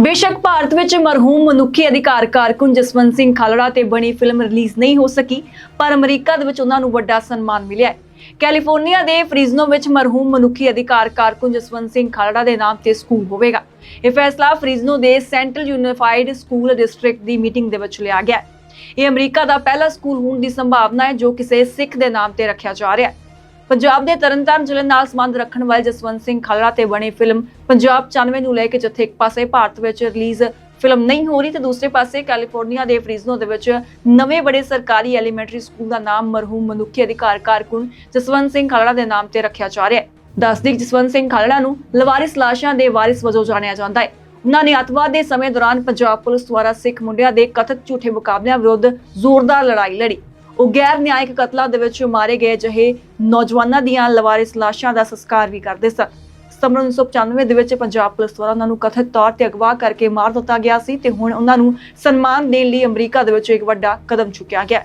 ਬੇਸ਼ੱਕ ਭਾਰਤ ਵਿੱਚ ਮਰਹੂਮ ਮਨੁੱਖੀ ਅਧਿਕਾਰ ਕਾਰਕੁਨ ਜਸਵੰਤ ਸਿੰਘ ਖਾਲੜਾ ਤੇ ਬਣੀ ਫਿਲਮ ਰਿਲੀਜ਼ ਨਹੀਂ ਹੋ ਸਕੀ, ਪਰ ਅਮਰੀਕਾ ਦੇ ਵਿੱਚ ਉਹਨਾਂ ਨੂੰ ਵੱਡਾ ਸਨਮਾਨ ਮਿਲਿਆ ਹੈ। ਕੈਲੀਫੋਰਨੀਆ ਦੇ ਫ੍ਰੀਜ਼ਨੋ ਵਿੱਚ ਮਰਹੂਮ ਮਨੁੱਖੀ ਅਧਿਕਾਰ ਕਾਰਕੁਨ ਜਸਵੰਤ ਸਿੰਘ ਖਾਲੜਾ ਦੇ ਨਾਮ ਤੇ ਸਕੂਲ ਹੋਵੇਗਾ। ਇਹ ਫੈਸਲਾ ਫ੍ਰੀਜ਼ਨੋ ਦੇ ਸੈਂਟਰਲ ਯੂਨੀਫਾਈਡ ਸਕੂਲ ਡਿਸਟ੍ਰਿਕਟ ਦੀ ਮੀਟਿੰਗ ਦੇ ਵਿੱਚ ਲਿਆ ਗਿਆ ਇਹ ਅਮਰੀਕਾ ਦਾ ਪਹਿਲਾ ਸਕੂਲ ਹੋਣ ਦੀ ਸੰਭਾਵਨਾ ਹੈ ਜੋ ਕਿਸੇ ਸਿੱਖ ਦੇ ਨਾਮ ਤੇ ਰੱਖਿਆ ਜਾ ਰਿਹਾ ਹੈ। ਪੰਜਾਬ ਦੇ ਤਰਨਤਾਰਨ ਜ਼ਿਲ੍ਹੇ ਨਾਲ ਸੰਬੰਧ ਰੱਖਣ ਵਾਲੇ ਜਸਵੰਤ ਸਿੰਘ ਖਾਲੜਾ ਤੇ ਬਣੀ ਫਿਲਮ ਪੰਜਾਬ 94 ਨੂੰ ਲੈ ਕੇ ਜਿੱਥੇ ਇੱਕ ਪਾਸੇ ਭਾਰਤ ਵਿੱਚ ਰਿਲੀਜ਼ ਫਿਲਮ ਨਹੀਂ ਹੋ ਰਹੀ ਤੇ ਦੂਸਰੇ ਪਾਸੇ ਕੈਲੀਫੋਰਨੀਆ ਦੇ ਫ੍ਰੀਜ਼ਨੋ ਦੇ ਵਿੱਚ ਨਵੇਂ ਬੜੇ ਸਰਕਾਰੀ ਐਲੀਮੈਂਟਰੀ ਸਕੂਲ ਦਾ ਨਾਮ ਮਰਹੂਮ ਮਨੁੱਖੀ ਅਧਿਕਾਰ ਕਾਰਕੁਨ ਜਸਵੰਤ ਸਿੰਘ ਖਾਲੜਾ ਦੇ ਨਾਮ ਤੇ ਰੱਖਿਆ ਜਾ ਰਿਹਾ ਹੈ। ਦੱਸਦੀ ਜਸਵੰਤ ਸਿੰਘ ਖਾਲੜਾ ਨੂੰ ਲਵਾਰਿਸ ਲਾਸ਼ਾਂ ਦੇ ਵਾਰਿਸ ਵਜੋਂ ਜਾਣਿਆ ਜਾਂਦਾ ਹੈ। ਉਹਨਾਂ ਨੇ ਅੱਤਵਾਦ ਦੇ ਸਮੇਂ ਦੌਰਾਨ ਪੰਜਾਬ ਪੁਲਿਸ ਦੁਆਰਾ ਸਿੱਖ ਮੁੰਡਿਆਂ ਦੇ ਕਥਿਤ ਝੂਠੇ ਮੁਕਾਬਲਿਆਂ ਵਿਰੁੱਧ ਜ਼ੋਰਦਾਰ ਲੜਾਈ ਲੜੀ। ਉਹ ਗੈਰ ਨਿਆਇਕ ਕਤਲਾਂ ਦੇ ਵਿੱਚ ਮਾਰੇ ਗਏ ਜਿਹੇ ਨੌਜਵਾਨਾਂ ਦੀਆਂ ਲਵਾਰਿਸ ਲਾਸ਼ਾਂ ਦਾ ਸੰਸਕਾਰ ਵੀ ਕਰਦੇ ਸਨ। ਸਤੰਬਰ 1995 ਦੇ ਵਿੱਚ ਪੰਜਾਬ ਪੁਲਿਸ ਦੁਆਰਾ ਉਹਨਾਂ ਨੂੰ ਕਥਿਤ ਤੌਰ ਤੇ ਅਗਵਾ ਕਰਕੇ ਮਾਰ ਦਿੱਤਾ ਗਿਆ ਸੀ ਤੇ ਹੁਣ ਉਹਨਾਂ ਨੂੰ ਸਨਮਾਨ ਦੇਣ ਲਈ ਅਮਰੀਕਾ ਦੇ ਵਿੱਚ ਇੱਕ ਵੱਡਾ ਕਦਮ ਚੁੱਕਿਆ ਗਿਆ।